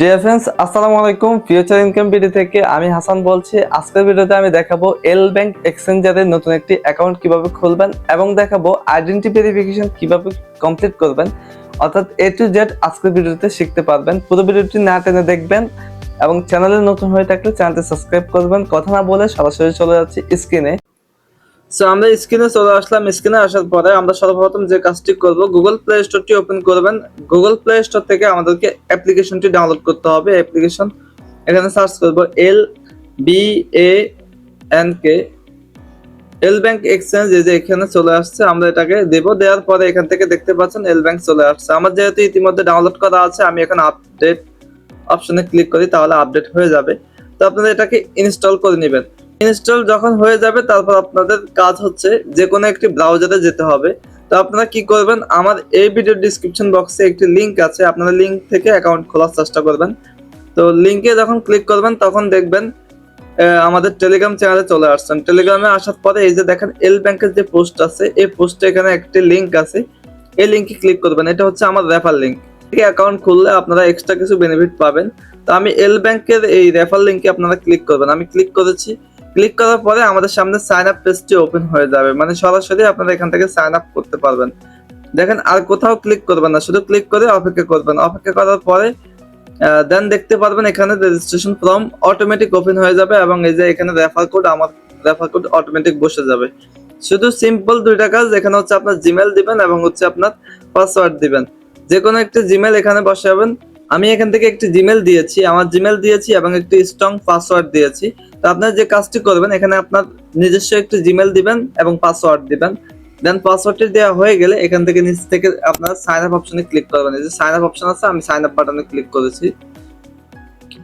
Dear friends আসসালামু আলাইকুম। Future income video থেকে আমি হাসান বলছি। আজকের ভিডিওতে আমি দেখাবো এল ব্যাংক এক্সচেঞ্জারের নতুন একটি অ্যাকাউন্ট কীভাবে খুলবেন এবং দেখাবো আইডেন্টি ভেরিফিকেশন কীভাবে কমপ্লিট করবেন। অর্থাৎ এ টু জেড আজকের ভিডিওতে শিখতে পারবেন। পুরো ভিডিওটি না টেনে দেখবেন এবং চ্যানেলে নতুন হয়ে থাকলে চ্যানেলটি সাবস্ক্রাইব করবেন। কথা না বলে সরাসরি চলে যাচ্ছি স্ক্রিনে সো আমরা স্ক্রিনে চলে আসলাম স্ক্রিনে আসার পরে আমরা সর্বপ্রথম যে কাজটি করব গুগল প্লে স্টোরটি ওপেন করবেন। গুগল প্লে স্টোর থেকে আমাদেরকে অ্যাপ্লিকেশনটি ডাউনলোড করতে হবে। অ্যাপ্লিকেশন এখানে সার্চ করব L B A N K L bank exchange এই যে এখানে চলে আসছে, আমরা এটাকে দেব। দেওয়ার পরে এখান থেকে দেখতে পাচ্ছেন এল ব্যাংক চলে আসছে। আমার যেহেতু ইতিমধ্যে ডাউনলোড করা আছে, আমি এখন আপডেট অপশনে ক্লিক করি, তাহলে আপডেট হয়ে যাবে। তো আপনারা এটাকে ইনস্টল করে নেবেন। ইনস্টল যখন হয়ে যাবে, তারপর আপনাদের কাজ হচ্ছে যে কোনো একটি ব্রাউজারে যেতে হবে। তো আপনারা কি করবেন, আমার এই ভিডিও ডিসক্রিপশন বক্সে একটি লিংক আছে, আপনারা লিংক থেকে অ্যাকাউন্ট খোলার চেষ্টা করবেন। তো লিঙ্কে যখন ক্লিক করবেন, তখন দেখবেন আমাদের টেলিগ্রাম চ্যানেলে চলে আসছেন। টেলিগ্রামে আসার পরে এই যে দেখেন এল ব্যাংকের যে পোস্ট আছে, এই পোস্টে এখানে একটি লিঙ্ক আছে। এই লিংকে ক্লিক করবেন, এটা হচ্ছে আমার রেফার লিংক অ্যাকাউন্ট খুললে আপনারা এক্সট্রা কিছু বেনিফিট পাবেন। তো আমি এল ব্যাংকের এই রেফার লিংকে আপনারা ক্লিক করবেন। আমি ক্লিক করেছি ক্লিক করার পরে আমাদের সামনে সাইন আপ পেজটি ওপেন হয়ে যাবে। মানে সরাসরি আপনারা এখান থেকে সাইন আপ করতে পারবেন। দেখেন, আর কোথাও ক্লিক করবেন না, শুধু ক্লিক করে অপেক্ষা করবেন। অপেক্ষা করার পরে দেন দেখতে পারবেন এখানে রেজিস্ট্রেশন ফর্ম অটোমেটিক ওপেন হয়ে যাবে এবং এই যে এখানে রেফার কোড আমার রেফার কোড অটোমেটিক বসে যাবে। শুধু সিম্পল দুইটা কাজ, এখানে হচ্ছে আপনার জিমেল দিবেন এবং হচ্ছে আপনার পাসওয়ার্ড দিবেন। যে কোনো একটি জিমেল এখানে বসাবেন। আমি এখান থেকে একটি জিমেল দিয়েছি, আমার জিমেল দিয়েছি এবং একটি স্ট্রং পাসওয়ার্ড দিয়েছি। তো আপনার যে কাজটি করবেন, এখানে আপনার নিজস্ব একটি জিমেল দিবেন এবং পাসওয়ার্ড দিবেন। দেন পাসওয়ার্ডটি দেওয়া হয়ে গেলে এখান থেকে নিচ থেকে আপনার সাইন আপ অপশনে ক্লিক করবেন। এই যে সাইন আপ অপশন আছে, আমি সাইন আপ বাটনে ক্লিক করেছি।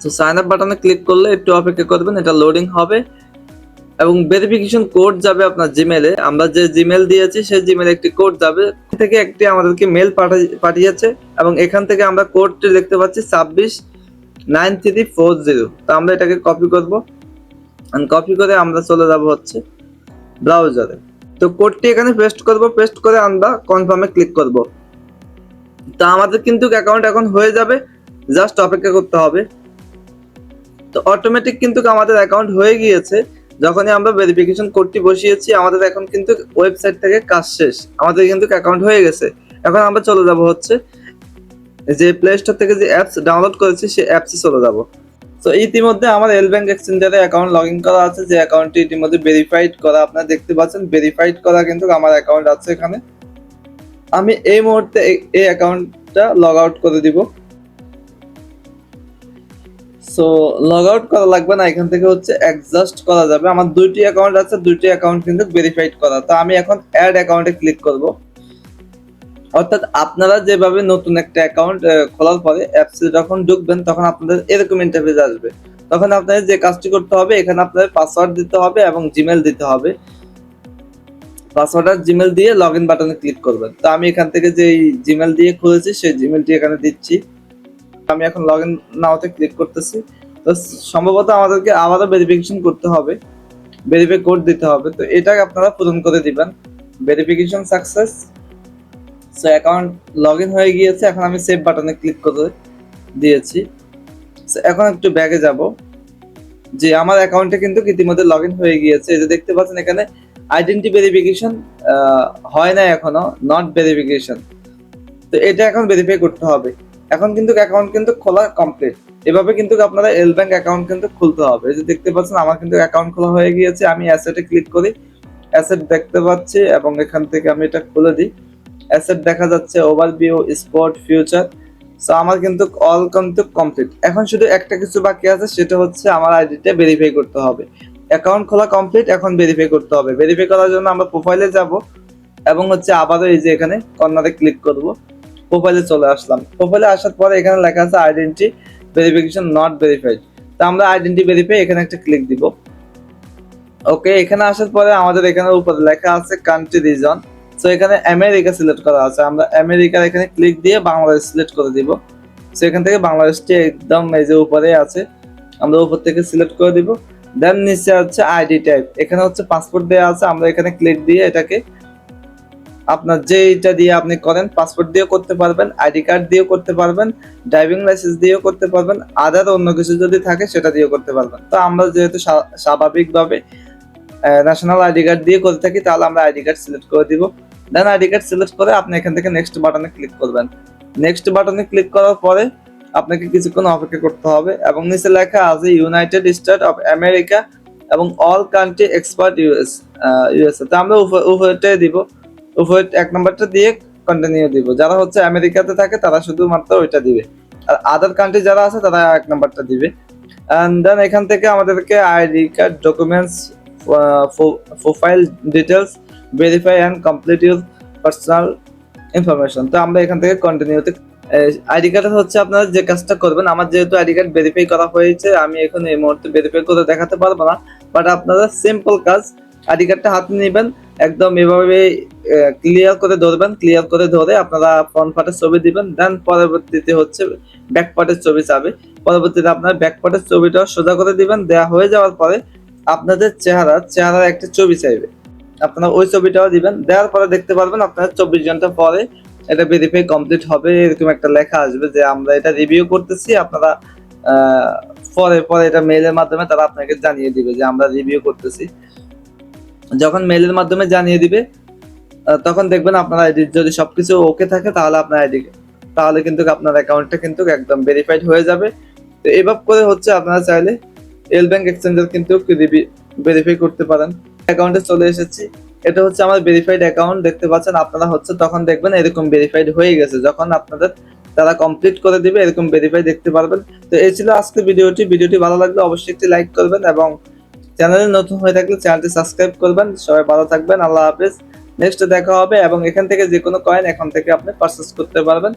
তো সাইন আপ বাটনে ক্লিক করলে একটু অপেক্ষা করবেন, এটা লোডিং হবে। এবং ভেরিফিকেশন কোড যাবে আপনার জিমেলে আমরা যে জিমেল দিয়েছি, সেই জিমেলে একটি কোড যাবে। থেকে একটি আমাদেরকে মেল পাঠিয়েছে এবং এখান থেকে আমরা কোডটি দেখতে পাচ্ছি ছাব্বিশ, নাইন থ্রি ফোর জিরো। তো আমরা এটাকে কপি করব। কপি করে আমরা চলে যাব হচ্ছে ব্রাউজারে তো কোডটি এখানে পেস্ট করব। পেস্ট করে আমরা কনফার্মে ক্লিক করব। তো আমাদের কিন্তু অ্যাকাউন্ট এখন হয়ে যাবে। জাস্ট অপেক্ষা করতে হবে। তো অটোমেটিক কিন্তু আমাদের অ্যাকাউন্ট হয়ে গিয়েছে। যখনই আমরা ভেরিফিকেশন কোডটি বসিয়েছি, আমাদের এখন কিন্তু ওয়েবসাইট থেকে কাজ শেষ। আমাদের কিন্তু অ্যাকাউন্ট হয়ে গেছে। এখন আমরা চলে যাব হচ্ছে যে প্লে স্টোর থেকে যে অ্যাপস ডাউনলোড করেছি, সেই অ্যাপসে চলে যাব। তো ইতিমধ্যে আমার এল ব্যাংক এক্সচেঞ্জারে অ্যাকাউন্ট লগ ইন করা আছে। যে অ্যাকাউন্টটি ইতিমধ্যে ভেরিফাইড করা আপনারা দেখতে পাচ্ছেন। ভেরিফাইড করা কিন্তু আমার অ্যাকাউন্ট আছে এখানে। আমি এই মুহূর্তে এই অ্যাকাউন্টটা লগ আউট করে দিব। সো লগ আউট করা লাগবে না, এখান থেকে হচ্ছে অ্যাডজাস্ট করা যাবে। আমার দুইটি অ্যাকাউন্ট আছে, দুইটি অ্যাকাউন্ট কিন্তু ভেরিফাইড করা। তো আমি এখন অ্যাড অ্যাকাউন্টে ক্লিক করব। অর্থাৎ আপনারা যেভাবে নতুন একটা অ্যাকাউন্ট খোলার পরে অ্যাপসে যখন ঢুকবেন, তখন আপনাদের এরকম ইন্টারফেস আসবে। তখন আপনাদের যে কাজটি করতে হবে, এখানে আপনাদের পাসওয়ার্ড দিতে হবে এবং জিমেল দিতে হবে। পাসওয়ার্ড আর জিমেল দিয়ে লগ ইন বাটনে ক্লিক করবেন। তো আমি এখান থেকে যে জিমেল দিয়ে খুলেছি, সেই জিমেলটি এখানে দিচ্ছি। আমি এখন লগ ইন নাওতে ক্লিক করতেছি। তো সম্ভবত আমাদেরকে আবারও ভেরিফিকেশন করতে হবে। ভেরিফাই কোড দিতে হবে। তো এটা আপনারা পূরণ করে দিবেন। Verification success so account log in হয়ে গিয়েছে। এখন আমি সেভ বাটনে ক্লিক করে দিয়েছি। এখন একটু ব্যাগে যাব। যে আমার অ্যাকাউন্টে কিন্তু ইতিমধ্যে লগ ইন হয়ে গিয়েছে। এই যে দেখতে পাচ্ছেন এখানে আইডেন্টি ভেরিফিকেশন হয় না এখনও। নট ভেরিফিকেশন তো এটা এখন ভেরিফাই করতে হবে। এখন কিন্তু অ্যাকাউন্ট কিন্তু খোলা কমপ্লিট এভাবে কিন্তু আপনারা এল ব্যাংক অ্যাকাউন্ট কিন্তু খুলতে হবে। যে দেখতে পাচ্ছেন, আমার কিন্তু অ্যাকাউন্ট খোলা হয়ে গিয়েছে। আমি অ্যাসেটে ক্লিক করি। অ্যাসেট দেখতে পাচ্ছি এবং এখান থেকে আমি এটা খুলে দিই। অ্যাসেট দেখা যাচ্ছে ওভারভিউ স্পট ফিউচার সো আমার কিন্তু অল কিন্তু কমপ্লিট এখন শুধু একটা কিছু বাকি আছে, সেটা হচ্ছে আমার আইডিটা ভেরিফাই করতে হবে। অ্যাকাউন্ট খোলা কমপ্লিট এখন ভেরিফাই করতে হবে। ভেরিফাই করার জন্য আমরা প্রোফাইলে যাব এবং হচ্ছে আবারও এই যে এখানে কর্নারে ক্লিক করব। প্রোফাইলে চলে আসলাম। প্রোফাইলে আসার পরে এখানে লেখা আছে আইডেন্টি ভেরিফিকেশন নট ভেরিফাইড তো আমরা আইডেন্টি ভেরিফাই এখানে একটা ক্লিক দিব। ওকে এখানে আসার পরে আমাদের এখানে উপরে লেখা আছে কান্ট্রি রিজন সো এখানে আমেরিকা সিলেক্ট করা আছে। আমরা আমেরিকার এখানে ক্লিক দিয়ে বাংলাদেশ সিলেক্ট করে দিব। সো এখান থেকে বাংলাদেশটি একদম এই যে উপরে আছে, আমরা উপর থেকে সিলেক্ট করে দিব। দেন নিচে হচ্ছে আইডি টাইপ এখানে হচ্ছে পাসপোর্ট দেওয়া আছে। আমরা এখানে ক্লিক দিয়ে এটাকে আপনার যেইটা দিয়ে আপনি করেন পাসপোর্ট দিয়েও করতে পারবেন আইডি কার্ড দিয়েও করতে পারবেন ড্রাইভিং লাইসেন্স দিয়েও করতে পারবেন আদার অন্য কিছু যদি থাকে সেটা দিয়েও করতে পারবেন। তো আমরা যেহেতু স্বা- স্বাভাবিকভাবে ন্যাশনাল আইডি কার্ড দিয়ে করে থাকি, তাহলে আমরা আইডি কার্ড সিলেক্ট করে দিব। দেন আইডি কার্ড সিলেক্ট করে আপনি এখান থেকে নেক্সট বাটনে ক্লিক করবেন। নেক্সট বাটনে ক্লিক করার পরে আপনাকে কিছুক্ষণ অপেক্ষা করতে হবে এবং নিচে লেখা আছে ইউনাইটেড স্টেট অফ আমেরিকা এবং all country expert US USA তো আমরা উভয়টাই দিব। উভয় এক নম্বরটা দিয়ে কন্টিনিউ দিব। যারা হচ্ছে আমেরিকাতে থাকে, তারা শুধুমাত্র ওইটা দিবে। আর আদার কান্ট্রি যারা আছে, তারা এক নম্বরটা দিবে। অ্যান্ড দেন এখান থেকে আমাদেরকে ID card documents profile details verify and complete your personal information তো আমরা এখান থেকে কন্টিনিউতে আইডি কার্ড হচ্ছে আপনারা যে কাজটা করবেন, আমার যেহেতু আইডি কার্ড ভেরিফাই করা হয়েছে, আমি এখন এই মুহূর্তে ভেরিফাই করে দেখাতে পারব না। বাট আপনারা সিম্পল কাজ আইডি কার্ডটা হাতে নেবেন। একদম এভাবে ক্লিয়ার করে ধরবেন ক্লিয়ার করে ধরে আপনারা ফ্রন্ট পার্টের ছবি দিবেন দেন পরবর্তীতে হচ্ছে ব্যাক পার্টের ছবি চাবে। পরবর্তীতে আপনার ব্যাক পার্টের ছবিটাও সোজা করে দিবেন, দেয়া হয়ে যাওয়ার পরে আপনাদের চেহারা, চেহারার একটা ছবি চাইবে। আপনারা ওই ছবিটাও দিবেন, দেওয়ার পরে দেখতে পারবেন আপনারা চব্বিশ ঘণ্টা পরে এটা ভেরিফাই কমপ্লিট হবে, এরকম একটা লেখা আসবে যে আমরা এটা রিভিউ করতেছি, আপনারা পরে পরে এটা মেইলের মাধ্যমে তারা আপনাকে জানিয়ে দিবে যে আমরা রিভিউ করতেছি। যখন মেইলের মাধ্যমে জানিয়ে দিবে তখন দেখবেন আপনার আইডি যদি সবকিছু ওকে থাকে তাহলে আপনার আইডি তাহলে কিন্তু আপনার অ্যাকাউন্টটা কিন্তু একদম ভেরিফাইড হয়ে যাবে। তো এভাবে করে হচ্ছে আপনারা চাইলে এল ব্যাংক এক্সচেঞ্জার কিন্তু ভেরিফাই করতে পারেন। অ্যাকাউন্টে চলে এসেছি। এটা হচ্ছে আমার ভেরিফাইড অ্যাকাউন্ট দেখতে পাচ্ছেন আপনারা হচ্ছে তখন দেখবেন এরকম ভেরিফাইড হয়ে গেছে। যখন আপনাদের তারা কমপ্লিট করে দিবে, এরকম ভেরিফাই দেখতে পারবেন। তো এই ছিল আজকে ভিডিওটি। ভিডিওটি ভালো লাগলে অবশ্যই একটি লাইক করবেন এবং চ্যানেলে নতুন হয়ে থাকলে চ্যানেলটি সাবস্ক্রাইব করবেন। সবাই ভালো থাকবেন, আল্লাহ হাফিজ। নেক্সট দেখা হবে এবং এখান থেকে যে কোনো কয়েন এখন থেকে আপনি পারচেস করতে পারবেন।